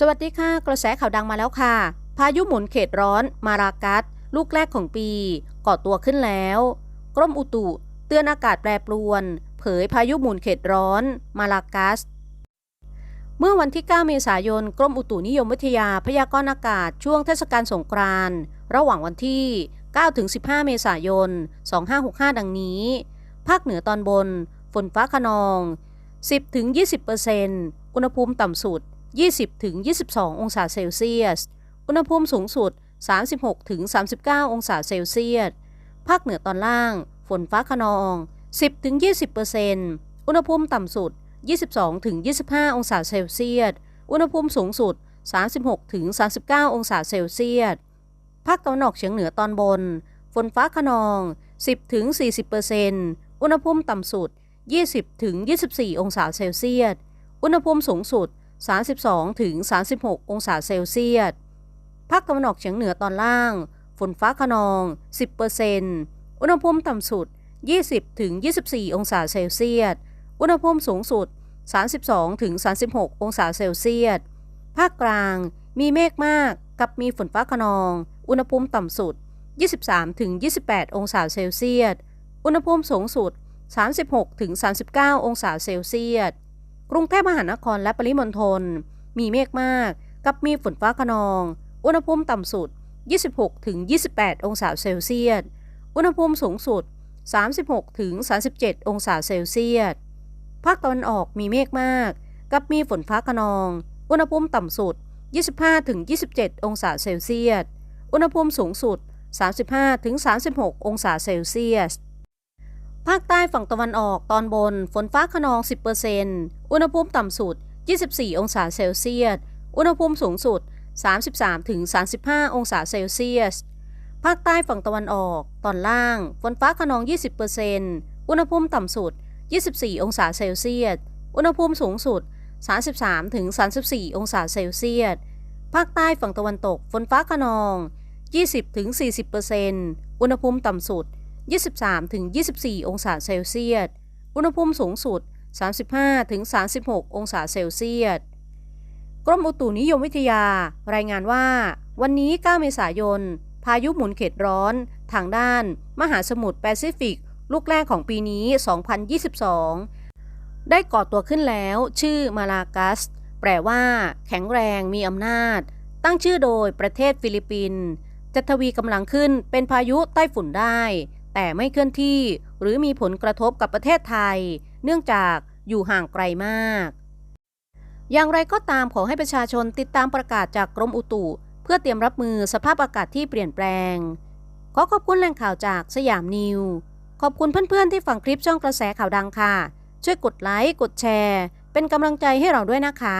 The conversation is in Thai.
สวัสดีค่ะ กระแสข่าวดังมาแล้วค่ะ พายุหมุนเขตร้อนมารากัสลูกแรกของปีก่อตัวขึ้นแล้ว กรมอุตุเตือนอากาศแปรปรวน เผยพายุหมุนเขตร้อนมารากัส เมื่อวันที่ 9 เมษายน กรมอุตุนิยมวิทยาพยากรณ์อากาศช่วงเทศกาลสงกรานต์ระหว่างวันที่ 9-15 เมษายน 2565 ดังนี้ ภาคเหนือตอนบน ฝนฟ้าขนอง 10-20%อุณหภูมิต่ำสุด 20-22 องศาเซลเซียส อุณหภูมิสูงสุด 36-39 องศาเซลเซียส ภาคเหนือตอนล่าง ฝนฟ้าขนอง 10-20%อุณหภูมิต่ำสุด 22-25 องศาเซลเซียส อุณหภูมิสูงสุด 36-39 องศาเซลเซียส ภาคตะวันออกเฉียงเหนือตอนบน ฝนฟ้าขนอง 10-40%อุณหภูมิต่ำสุด 20-24 องศาเซลเซียส อุณหภูมิสูงสุด 32-36 องศาเซลเซียส ภาคตะวันออกเฉียงเหนือตอนล่าง ฝนฟ้าขนอง 10%อุณหภูมิต่ำสุด 20-24 องศาเซลเซียส อุณหภูมิสูงสุด 32-36 องศาเซลเซียส ภาคกลางมีเมฆมากกับมีฝนฟ้าขนอง อุณหภูมิต่ำสุด 23-28 องศาเซลเซียส อุณหภูมิสูงสุด 36-39 องศาเซลเซียส กรุงเทพมหานครและปริมณฑลมีเมฆมาก กับมีฝนฟ้าขนอง อุณหภูมิต่ำสุด 26-28 องศาเซลเซียส อุณหภูมิสูงสุด 36-37 องศาเซลเซียส ภาคตะวันออกมีเมฆมาก กับมีฝนฟ้าขนอง อุณหภูมิต่ำสุด 25-27 องศาเซลเซียส อุณหภูมิสูงสุด 35-36 องศาเซลเซียส ภาคใต้ฝั่งตะวันออกตอนบนฝนฟ้าขนอง 10%อุณหภูมิต่ำสุด 24 องศาเซลเซียส อุณหภูมิสูงสุด 33-35 องศาเซลเซียส ภาคใต้ฝั่งตะวันออก ตอนล่าง ฝนฟ้าขนอง 20%อุณหภูมิต่ำสุด 24 องศาเซลเซียส อุณหภูมิสูงสุด 33-34 องศาเซลเซียส ภาคใต้ฝั่งตะวันตก ฝนฟ้าขนอง 20-40%อุณหภูมิต่ำสุด 23-24 องศาเซลเซียส อุณหภูมิสูงสุด 35-36 องศาเซลเซียส กรมอุตุนิยมวิทยา รายงานว่า วันนี้ 9 เมษายน พายุหมุนเขตร้อน ทางด้าน มหาสมุทรแปซิฟิก ลูกแรกของปีนี้ 2022 ได้ก่อตัวขึ้นแล้ว ชื่อมาลากัส แปลว่า แข็งแรง มีอำนาจ ตั้งชื่อโดยประเทศฟิลิปปินส์จะทวีกำลังขึ้นเป็นพายุใต้ฝุ่นได้ แต่ไม่เคลื่อนที่หรือมีผลกระทบกับประเทศไทย เนื่องจากอยู่ห่างไกลมาก อย่างไรก็ตามขอให้ประชาชนติดตามประกาศจากกรมอุตุ เพื่อเตรียมรับมือสภาพอากาศที่เปลี่ยนแปลง ขอขอบคุณแหล่งข่าวจากสยามนิว ขอบคุณเพื่อนๆที่ฟังคลิปช่องกระแสข่าวดังค่ะ ช่วยกดไลค์กดแชร์ เป็นกำลังใจให้เราด้วยนะคะ